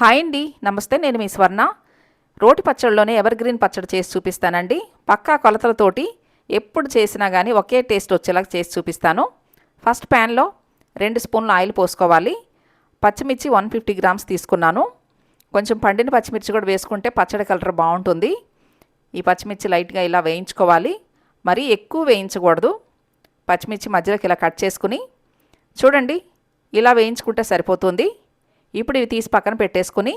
Hi అండి నమస్తే నేను మీ స్వర్ణ. రోటి పచ్చడిలోనే ఎవర్ గ్రీన్ పచ్చడి చేసి చూపిస్తానండి. పక్కా కొలతలతోటి ఎప్పుడు చేసినా కానీ ఒకే టేస్ట్ వచ్చేలాగా చేసి చూపిస్తాను. ఫస్ట్ ప్యాన్లో రెండు స్పూన్లు ఆయిల్ పోసుకోవాలి. పచ్చిమిర్చి వన్ ఫిఫ్టీ గ్రామ్స్ తీసుకున్నాను. కొంచెం పండిన పచ్చిమిర్చి కూడా వేసుకుంటే పచ్చడి కలర్ బాగుంటుంది. ఈ పచ్చిమిర్చి లైట్గా ఇలా వేయించుకోవాలి. మరీ ఎక్కువ వేయించకూడదు. పచ్చిమిర్చి మధ్యలోకి ఇలా కట్ చేసుకుని చూడండి ఇలా వేయించుకుంటే సరిపోతుంది. ఇప్పుడు ఇవి తీసి పక్కన పెట్టేసుకుని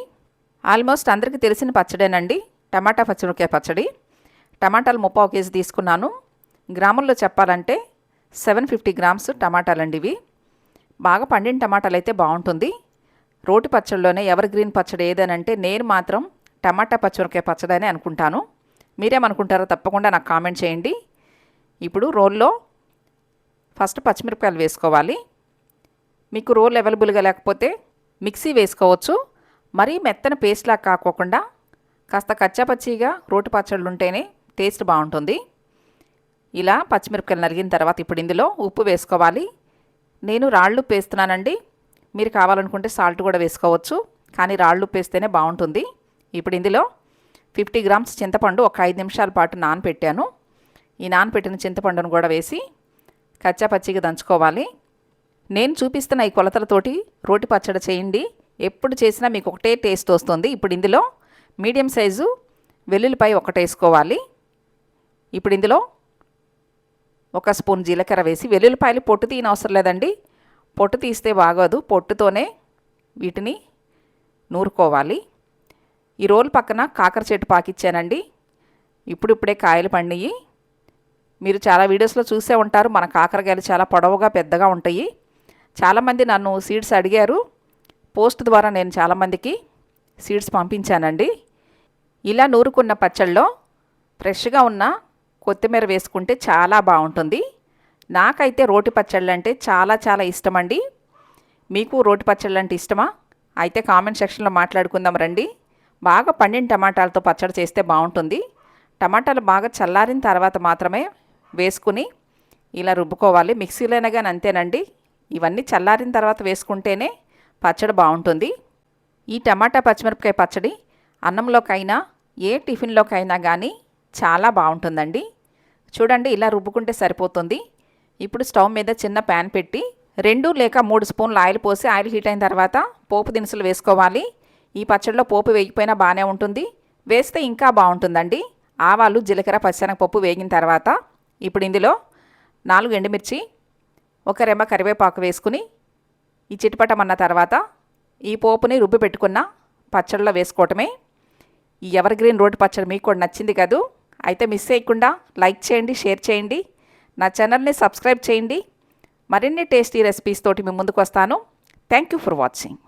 ఆల్మోస్ట్ అందరికీ తెలిసిన పచ్చడేనండి. టమాటా పచ్చిమిరకాయ పచ్చడి. టమాటాలు ముప్పావు కేజీ తీసుకున్నాను. గ్రాముల్లో చెప్పాలంటే సెవెన్ ఫిఫ్టీ గ్రామ్స్ టమాటాలండి ఇవి. బాగా పండిన టమాటాలు అయితే బాగుంటుంది. రోటి పచ్చడిలోనే ఎవర్ గ్రీన్ పచ్చడి ఏదనంటే నేను మాత్రం టమాటా పచ్చిమిరకాయ పచ్చడి అని అనుకుంటాను. మీరేమనుకుంటారో తప్పకుండా నాకు కామెంట్ చేయండి. ఇప్పుడు రోల్లో ఫస్ట్ పచ్చిమిరపకాయలు వేసుకోవాలి. మీకు రోల్ అవైలబుల్గా లేకపోతే మిక్సీ వేసుకోవచ్చు. మరీ మెత్తన పేస్ట్లా కాకోకుండా కాస్త కచ్చాపచ్చిగా రోటి పచ్చళ్ళు ఉంటేనే టేస్ట్ బాగుంటుంది. ఇలా పచ్చిమిరపకాయలు నలిగిన తర్వాత ఇప్పుడు ఇందులో ఉప్పు వేసుకోవాలి. నేను రాళ్ళు వేస్తున్నానండి మీరు కావాలనుకుంటే సాల్ట్ కూడా వేసుకోవచ్చు. కానీ రాళ్ళు ఉప్పు వేస్తేనే బాగుంటుంది. ఇప్పుడు ఇందులో ఫిఫ్టీ గ్రామ్స్ చింతపండు ఒక ఐదు నిమిషాల పాటు నానపెట్టాను. ఈ నానపెట్టిన చింతపండును కూడా వేసి కచ్చాపచ్చిగా దంచుకోవాలి. నేను చూపిస్తున్న ఈ కొలతలతోటి రోటి పచ్చడి చేయండి. ఎప్పుడు చేసినా మీకు ఒకటే టేస్ట్ వస్తుంది. ఇప్పుడు ఇందులో మీడియం సైజు వెల్లుల్లిపాయ ఒకటి వేసుకోవాలి ఇప్పుడు ఇందులో ఒక స్పూన్ జీలకర్ర వేసి వెల్లుల్లిపాయలు పొట్టు తీయని అవసరం లేదండి. పొట్టు తీస్తే బాగోదు. పొట్టుతోనే వీటిని నూరుకోవాలి. ఈ రోల్ పక్కన కాకర చెట్టు పాకిచ్చానండి. ఇప్పుడిప్పుడే కాయలు పండియి మీరు చాలా వీడియోస్లో చూసే ఉంటారు. మన కాకరకాయలు చాలా పొడవుగా పెద్దగా ఉంటాయి. చాలామంది నన్ను సీడ్స్ అడిగారు. పోస్ట్ ద్వారా నేను చాలామందికి సీడ్స్ పంపించానండి. ఇలా నూరుకున్న పచ్చళ్ళలో ఫ్రెష్గా ఉన్న కొత్తిమీర వేసుకుంటే చాలా బాగుంటుంది. నాకైతే రోటి పచ్చళ్ళు అంటే చాలా చాలా ఇష్టమండి. మీకు రోటి పచ్చళ్ళు అంటే ఇష్టమా? అయితే కామెంట్ సెక్షన్లో మాట్లాడుకుందాం రండి. బాగా పండిన టమాటాలతో పచ్చడి చేస్తే బాగుంటుంది. టమాటాలు బాగా చల్లారిన తర్వాత మాత్రమే వేసుకుని ఇలా రుబ్బుకోవాలి. మిక్సీలోనే కానీ అంతేనండి. ఇవన్నీ చల్లారిన తర్వాత వేసుకుంటేనే పచ్చడి బాగుంటుంది. ఈ టమాటా పచ్చిమిరపకాయ పచ్చడి అన్నంలోకైనా ఏ టిఫిన్లోకైనా కానీ చాలా బాగుంటుందండి. చూడండి ఇలా రుబ్బుకుంటే సరిపోతుంది. ఇప్పుడు స్టవ్ మీద చిన్న ప్యాన్ పెట్టి రెండు లేక మూడు స్పూన్లు ఆయిల్ పోసి ఆయిల్ హీట్ అయిన తర్వాత పోపు దినుసులు వేసుకోవాలి. ఈ పచ్చడిలో పోపు వేగిపోయినా బాగానే ఉంటుంది. వేస్తే ఇంకా బాగుంటుందండి. ఆవాలు జీలకర్ర పచ్చనగపప్పు వేగిన తర్వాత ఇప్పుడు ఇందులో నాలుగు ఎండుమిర్చి ఒక రెమ్మ కరివేపాకు వేసుకుని ఈ చిటిపటమన్న తర్వాత ఈ పోపుని రుబ్బి పెట్టుకున్న పచ్చడిలో వేసుకోవటమే. ఈ ఎవర్ గ్రీన్ రోడ్ పచ్చడి మీకు కూడా నచ్చింది కదూ? అయితే మిస్ చేయకుండా లైక్ చేయండి షేర్ చేయండి. నా ఛానల్ని సబ్స్క్రైబ్ చేయండి. మరిన్ని టేస్టీ రెసిపీస్ తోటి మీ ముందుకు వస్తాను. Thank you for watching